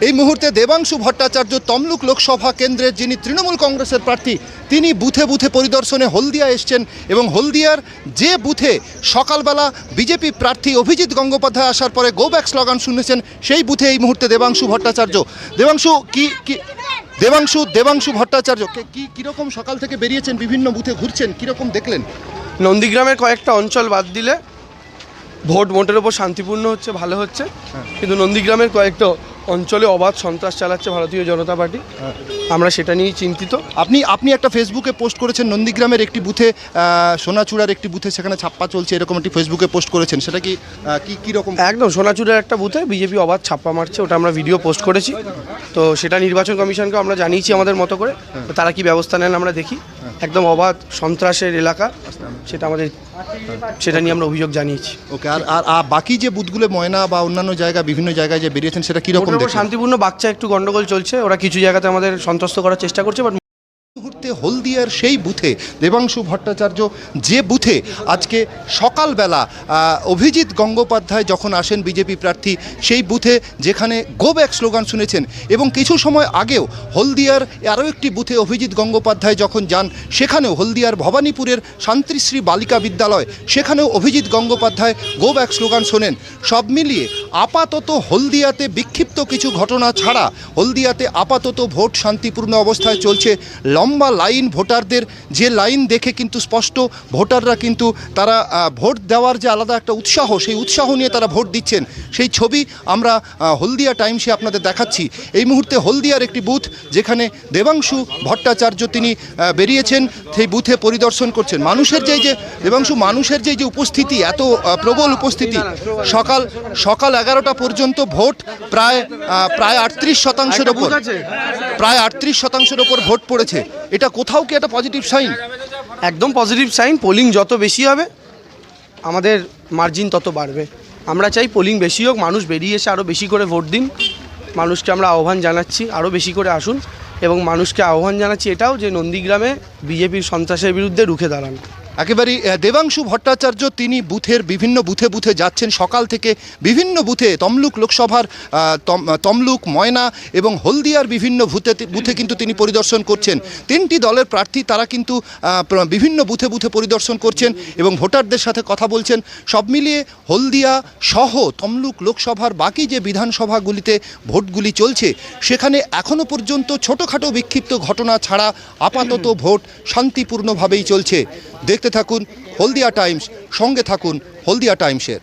এই মুহূর্তে দেবাংশু ভট্টাচার্য তমলুক লোকসভা কেন্দ্রের যিনি তৃণমূল কংগ্রেসের প্রার্থী তিনি বুথে বুথে পরিদর্শনে হলদিয়া এসছেন এবং হলদিয়ার যে বুথে সকালবেলা বিজেপি প্রার্থী অভিজিৎ গঙ্গোপাধ্যায় আসার পরে গো ব্যাক স্লোগান শুনেছেন সেই বুথে এই মুহূর্তে দেবাংশু ভট্টাচার্য। দেবাংশু কি কি দেবাংশু দেবাংশু ভট্টাচার্য কে- কি কীরকম সকাল থেকে বেরিয়েছেন বিভিন্ন বুথে ঘুরছেন কীরকম দেখলেন? নন্দীগ্রামের কয়েকটা অঞ্চল বাদ দিলে ভোট মোটের ওপর শান্তিপূর্ণ হচ্ছে ভালো হচ্ছে। কিন্তু নন্দীগ্রামের কয়েকটা অঞ্চলে অবাধ সন্ত্রাস চালাচ্ছে ভারতীয় জনতা পার্টি। আমরা সেটা নিয়েই চিন্তিত। আপনি আপনি একটা ফেসবুকে পোস্ট করেছেন নন্দীগ্রামের একটি বুথে সোনাচূড়ার একটি বুথে সেখানে ছাপ্পা চলছে এরকম একটি ফেসবুকে পোস্ট করেছেন সেটা কি কী কি কি রকম একদম সোনাচূড়ার একটা বুথে বিজেপি অবাধ ছাপ্পা মারছে ওটা আমরা ভিডিও পোস্ট করেছি। তো সেটা নির্বাচন কমিশনকে আমরা জানিয়েছি আমাদের মতো করে। তারা কি ব্যবস্থা নেন আমরা দেখি। একদম অবাধ সন্ত্রাসের এলাকা সেটা আমাদের সেটা নিয়ে আমরা অভিযোগ জানিয়েছি। ওকে আর আর বাকি যে বুথগুলো ময়না বা অন্যান্য জায়গা বিভিন্ন জায়গায় যে বেরিয়েছেন সেটা কি রকম ওটার উপর দেখছেন শান্তিপূর্ণ বাচ্চা একটু গন্ডগোল চলছে ওরা কিছু জায়গাতে আমাদের সন্ত্রস্ত করার চেষ্টা করছে বাট মুহূর্তে হলদিয়ার সেই বুথে দেবাংশু ভট্টাচার্য যে বুথে আজকে সকালবেলা অভিজিৎ গঙ্গোপাধ্যায় যখন আসেন বিজেপি প্রার্থী, সেই বুথে যেখানে গো ব্যাক স্লোগান শুনেছেন এবং কিছু সময় আগেও হলদিয়ার আরও একটি বুথে অভিজিৎ গঙ্গোপাধ্যায় যখন যান, সেখানেও হলদিয়ার ভবানীপুরের শান্তিশ্রী বালিকা বিদ্যালয়, সেখানেও Abhijit Gangopadhyay go back slogan শোনেন। সব মিলিয়ে আপাতত হলদিয়াতে বিক্ষিপ্ত কিছু ঘটনা ছাড়া, হলদিয়াতে আপাতত ভোট শান্তিপূর্ণ অবস্থায় চলছে, লম্বা লাইন ভোটারদের যে লাইন দেখে কিন্তু স্পষ্ট ভোটাররা কিন্তু তারা ভোট দেওয়ার যে আলাদা একটা উৎসাহ সেই উৎসাহ নিয়ে তারা ভোট দিচ্ছেন। সেই ছবি আমরা হলদিয়া টাইমসে আপনাদের দেখাচ্ছি। এই মুহূর্তে হলদিয়ার একটি বুথ যেখানে দেবাংশু ভট্টাচার্য তিনি বেরিয়েছেন সেই বুথে পরিদর্শন করছেন। মানুষের যে যে দেবাংশু মানুষের যে যে উপস্থিতি এত প্রবল উপস্থিতি সকাল সকাল এগারোটা পর্যন্ত ভোট প্রায় প্রায় আটত্রিশ শতাংশের ওপর প্রায় আটত্রিশ শতাংশের ওপর ভোট পড়েছে। এটা কোথাও কি একটা পজিটিভ সাইন একদম পজিটিভ সাইন পোলিং যত বেশি হবে, আমাদের মার্জিন তত বাড়বে। আমরা চাই পোলিং বেশি হোক, মানুষ বেরিয়ে এসে আরও বেশি করে ভোট দিন। মানুষকে আমরা আহ্বান জানাচ্ছি আরও বেশি করে আসুন। এবং মানুষকে আহ্বান জানাচ্ছি এটাও যে নন্দীগ্রামে বিজেপির সন্ত্রাসের বিরুদ্ধে রুখে দাঁড়ান। একেবারেই আহ, দেবাংশু ভট্টাচার্য তিনি বুথের বিভিন্ন বুথে বুথে যাচ্ছেন। সকাল থেকে বিভিন্ন বুথে তমলুক লোকসভার তম- তমলুক ময়না এবং হলদিয়ার বিভিন্ন বুথে বুথে কিন্তু তিনি পরিদর্শন করছেন। তিনটি দলের প্রার্থী তারা কিন্তু বিভিন্ন বুথে বুথে পরিদর্শন করছেন এবং ভোটারদের সাথে কথা বলছেন। সব মিলিয়ে হলদিয়া সহ তমলুক লোকসভার বাকি যে বিধানসভাগুলিতে ভোটগুলি চলছে সেখানে এখনও পর্যন্ত ছোটোখাটো বিক্ষিপ্ত ঘটনা ছাড়া আপাতত ভোট শান্তিপূর্ণভাবেই চলছে। দেখতে থাকুন হলদিয়া টাইমস সঙ্গে থাকুন হলদিয়া টাইমসের।